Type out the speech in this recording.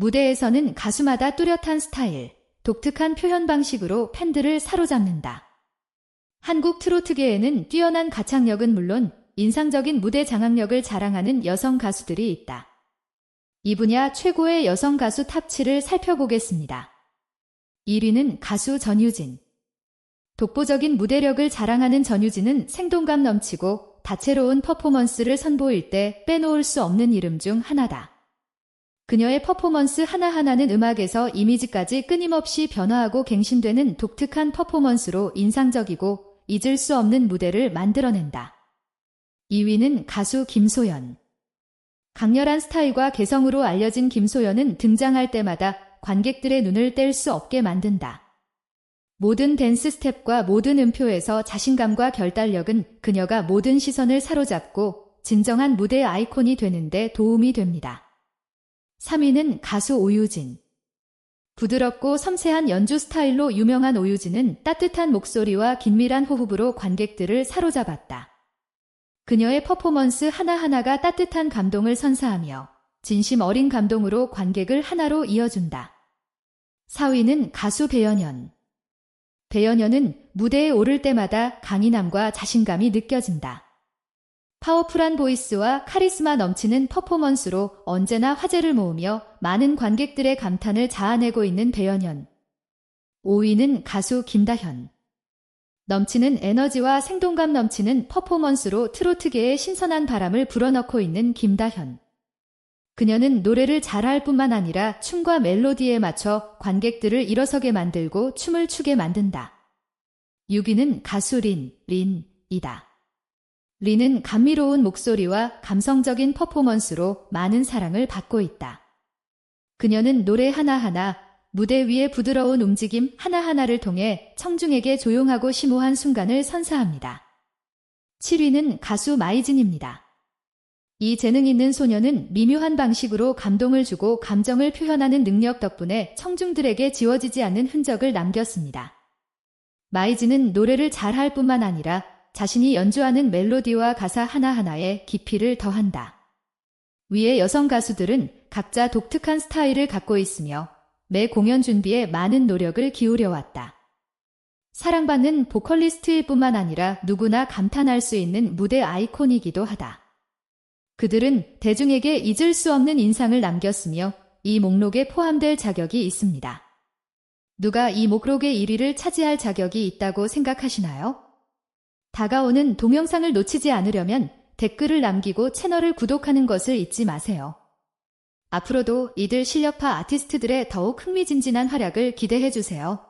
무대에서는 가수마다 뚜렷한 스타일, 독특한 표현 방식으로 팬들을 사로잡는다. 한국 트로트계에는 뛰어난 가창력은 물론 인상적인 무대 장악력을 자랑하는 여성 가수들이 있다. 이 분야 최고의 여성 가수 탑7을 살펴보겠습니다. 1위는 가수 전유진. 독보적인 무대력을 자랑하는 전유진은 생동감 넘치고 다채로운 퍼포먼스를 선보일 때 빼놓을 수 없는 이름 중 하나다. 그녀의 퍼포먼스 하나하나는 음악에서 이미지까지 끊임없이 변화하고 갱신되는 독특한 퍼포먼스로 인상적이고 잊을 수 없는 무대를 만들어낸다. 2위는 가수 김소연. 강렬한 스타일과 개성으로 알려진 김소연은 등장할 때마다 관객들의 눈을 뗄 수 없게 만든다. 모든 댄스 스텝과 모든 음표에서 자신감과 결단력은 그녀가 모든 시선을 사로잡고 진정한 무대 아이콘이 되는데 도움이 됩니다. 3위는 가수 오유진. 부드럽고 섬세한 연주 스타일로 유명한 오유진은 따뜻한 목소리와 긴밀한 호흡으로 관객들을 사로잡았다. 그녀의 퍼포먼스 하나하나가 따뜻한 감동을 선사하며 진심 어린 감동으로 관객을 하나로 이어준다. 4위는 가수 배연현. 배연현은 무대에 오를 때마다 강인함과 자신감이 느껴진다. 파워풀한 보이스와 카리스마 넘치는 퍼포먼스로 언제나 화제를 모으며 많은 관객들의 감탄을 자아내고 있는 배연현. 5위는 가수 김다현. 넘치는 에너지와 생동감 넘치는 퍼포먼스로 트로트계에 신선한 바람을 불어넣고 있는 김다현. 그녀는 노래를 잘할 뿐만 아니라 춤과 멜로디에 맞춰 관객들을 일어서게 만들고 춤을 추게 만든다. 6위는 가수 린, 린이다. 린은 감미로운 목소리와 감성적인 퍼포먼스로 많은 사랑을 받고 있다. 그녀는 노래 하나하나, 무대 위의 부드러운 움직임 하나하나를 통해 청중에게 조용하고 심오한 순간을 선사합니다. 7위는 가수 마이진입니다. 이 재능 있는 소녀는 미묘한 방식으로 감동을 주고 감정을 표현하는 능력 덕분에 청중들에게 지워지지 않는 흔적을 남겼습니다. 마이진은 노래를 잘할 뿐만 아니라 자신이 연주하는 멜로디와 가사 하나하나에 깊이를 더한다. 위의 여성 가수들은 각자 독특한 스타일을 갖고 있으며 매 공연 준비에 많은 노력을 기울여 왔다. 사랑받는 보컬리스트일 뿐만 아니라 누구나 감탄할 수 있는 무대 아이콘이기도 하다. 그들은 대중에게 잊을 수 없는 인상을 남겼으며 이 목록에 포함될 자격이 있습니다. 누가 이 목록의 1위를 차지할 자격이 있다고 생각하시나요? 다가오는 동영상을 놓치지 않으려면 댓글을 남기고 채널을 구독하는 것을 잊지 마세요. 앞으로도 이들 실력파 아티스트들의 더욱 흥미진진한 활약을 기대해 주세요.